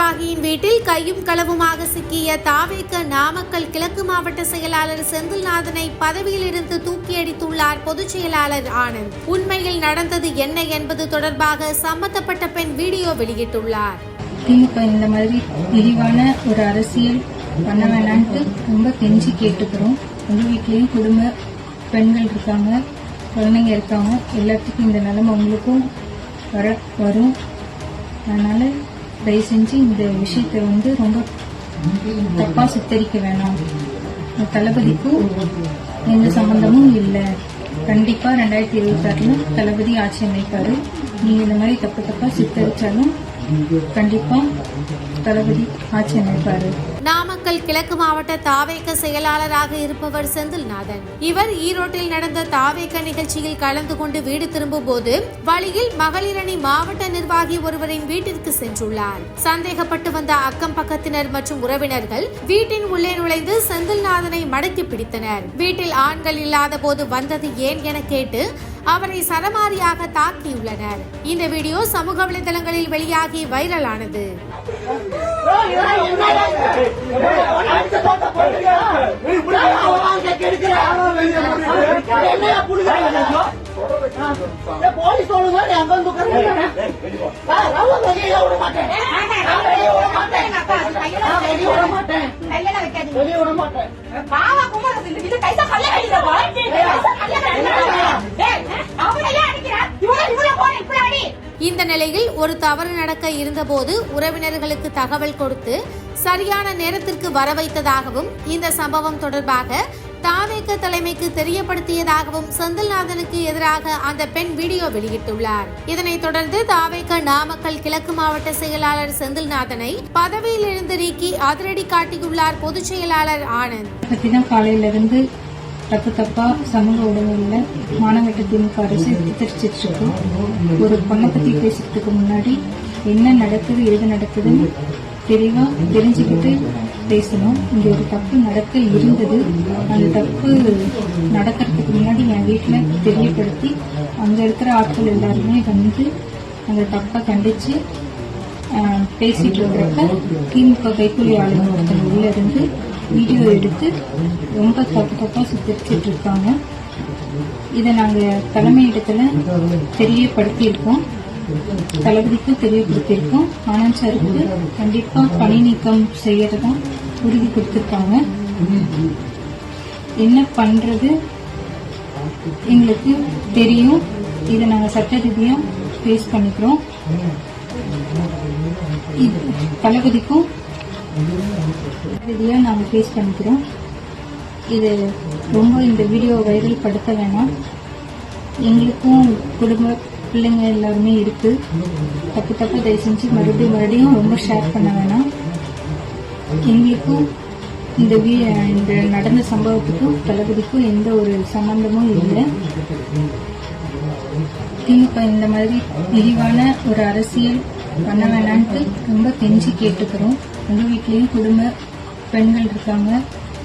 நிர்வாகியின் வீட்டில் கையும் களவுமாக சிக்கிய தாவேக்க நாமக்கல் கிழக்கு மாவட்ட செயலாளர் செந்தில்நாதனை பதவியிலிருந்து தூக்கி அடித்துள்ளார் பொதுச் செயலாளர் ஆனந்த். உண்மையில் நடந்தது என்ன என்பது தொடர்பாக சம்பந்தப்பட்ட பெண் வீடியோ வெளியிட்டுள்ளார். திமுக இந்த மாதிரி விரிவான ஒரு அரசியல் பண்ண வேணான்ட்டு ரொம்ப கெஞ்சி கேட்டுக்கிறோம். உங்கள் வீட்லேயும் குடும்ப பெண்கள் இருக்காங்க குழந்தைங்க இருக்காங்க எல்லாத்துக்கும் இந்த நிலைமை உங்களுக்கும் வர வரும். அதனால தயவு செஞ்சு இந்த விஷயத்தை வந்து ரொம்ப தப்பா சித்தரிக்க வேணாம். தளபதிக்கும் எந்த சம்பந்தமும் இல்லை. கண்டிப்பா ரெண்டாயிரத்தி இருபத்தாறுல தளபதி ஆட்சி அமைப்பாரு. நீங்க இந்த மாதிரி தப்பு தப்பா சித்தரிச்சாலும் கண்டிப்பா. தளபதி ஆட்சி அமைப்பாரு. நாமக்கல் கிழக்கு மாவட்ட தாவேக்க செயலாளராக இருப்பவர் செந்தில்நாதன். இவர் ஈரோட்டில் நடந்த தாவேக்க நிகழ்ச்சியில் கலந்து கொண்டு வீடு திரும்பும் போது வழியில் மகளிரணி மாவட்ட நிர்வாகி ஒருவரின் வீட்டிற்கு சென்றுள்ளார். சந்தேகப்பட்டு வந்த அக்கம் பக்கத்தினர் மற்றும் உறவினர்கள் வீட்டின் உள்ளே நுழைந்து செந்தில்நாதனை மடக்கி பிடித்தனர். வீட்டில் ஆண்கள் இல்லாத போது வந்தது ஏன் என கேட்டு அவரை சரமாரியாக தாக்கியுள்ளனர் இந்த வீடியோ சமூக வலைதளங்களில் வெளியாகி வைரலானது போலீஸ் சொல்லுங்க இந்த நிலையில் ஒரு தவறு நடக்க இருந்தபோது உறவினர்களுக்கு தகவல் கொடுத்து சரியான நேரத்திற்கு வர வைத்ததாகவும் இந்த சம்பவம் தொடர்பாக தாவேக்க தலைமைக்கு தெரியப்படுத்தியதாகவும் செந்தில்நாதனுக்கு எதிராக அந்த பெண் வீடியோ வெளியிட்டுள்ளார். இதனைத் தொடர்ந்து தாவேக்க நாமக்கல் கிழக்கு மாவட்ட செயலாளர் செந்தில்நாதனை பதவியில் இருந்து நீக்கி அதிரடி காட்டியுள்ளார் பொதுச் செயலாளர் ஆனந்த். காலையிலிருந்து தப்பு தப்பா சமூக ஊடகங்கள்ல மாநகட்ட திமுக அரசு சித்தரிச்சிட்டு இருக்கோம் ஒரு பொண்ணை பத்தி பேசுறதுக்கு முன்னாடி என்ன நடக்குது எது நடக்குதுன்னு தெளிவா தெரிஞ்சுக்கிட்டு பேசணும். இங்க ஒரு தப்பு நடக்க இருந்தது. அந்த தப்பு நடக்கிறதுக்கு முன்னாடி என் வீட்டுல தெரியப்படுத்தி அங்க இருக்கிற ஆட்கள் எல்லாருமே வந்து அந்த தப்பை கண்டிச்சு பேசிட்டு இருக்கிறப்ப திமுக கைக்கூலி ஆளுநர் ஒருத்தர் உள்ள இருந்து வீடியோ எடுத்து ரொம்ப தப்பு தப்பாக சித்தரிச்சிட்டு இருக்காங்க இதை தலைமை இடத்தில் தெரியப்படுத்தியிருக்கோம். தளபதிக்கும் தெரியப்படுத்தியிருக்கோம். ஆனந்த் சாருக்கு கண்டிப்பாக பணி நீக்கம் செய்யறதா உறுதி கொடுத்துருக்காங்க. என்ன பண்றது? எங்களுக்கு தெரியும். இதை நாங்கள் சட்ட ரீதியாக ஃபேஸ் பண்ணிக்கிறோம். இது தளபதிக்கும் இதையும் நாங்கள் ஃபேஸ் பண்ணிக்கிறோம். இது ரொம்ப இந்த வீடியோ வைரல் படுத்த வேணாம். எங்களுக்கும் குடும்ப பிள்ளைங்க எல்லாருமே இருக்கு. தப்பு தப்பு தயவு செஞ்சு மறுபடியும் மறுபடியும் ரொம்ப ஷேர் பண்ண வேணாம். எங்களுக்கும் இந்த வீ இந்த நடந்த சம்பவத்துக்கும் தளபதிக்கும் எந்த ஒரு சம்பந்தமும் இல்லை. திமுக இந்த மாதிரி விரிவான ஒரு அரசியல் பண்ண வேணான்ட்டு ரொம்ப கெஞ்சி கேட்டுக்கிறோம். உங்க வீட்லேயும் குடும்ப பெண்கள் இருக்காங்க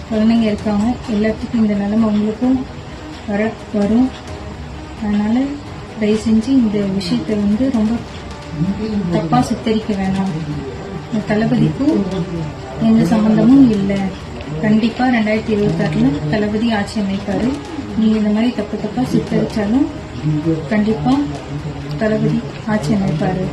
குழந்தைங்க இருக்காங்க. எல்லாத்துக்கும் இந்த நிலைமை உங்களுக்கும் வர வரும். அதனால தயவு செஞ்சு இந்த விஷயத்தை வந்து ரொம்ப தப்பா சித்தரிக்க வேணாம். தளபதிக்கும் எந்த சம்பந்தமும் இல்லை. கண்டிப்பா ரெண்டாயிரத்தி இருபத்தாறுல தளபதி ஆட்சி அமைப்பாரு. நீங்க இந்த மாதிரி தப்பு தப்பா சித்தரிச்சாலும் கண்டிப்பா தளபதி ஆட்சி அமைப்பாரு.